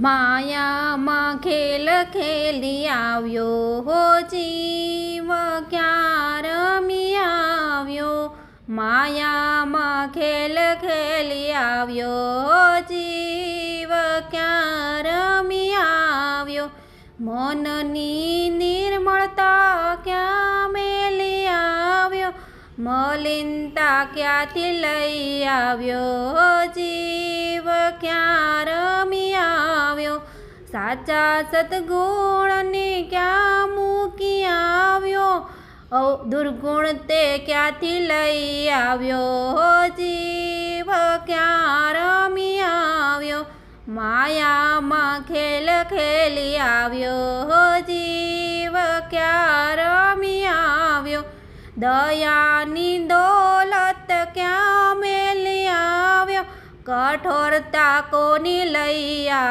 માયામાં ખેલ ખેલી આવ્યો હો જીવ ક્યાં રમી આવ્યો માયામાં ખેલ ખેલી આવ્યો હો જીવ ક્યાં રમી આવ્યો મનની નિર્મળતા ક્યાં મેલી આવ્યો મલિનતા ક્યાંથી લઈ આવ્યો જીવ ક્યાં સાચા સદ્ગુણ ને ક્યાં મૂકી આવ્યો દુર્ગુણ તે ક્યાંથી લઈ આવ્યો જીવ ક્યારમી આવ્યો માયા માં khel khelી આવ્યો જીવ ક્યારમી આવ્યો દયા ની ડોલત ક્યાં મેલ્યા આવ્યો કઠોરતા કોની લઈ આવ્યો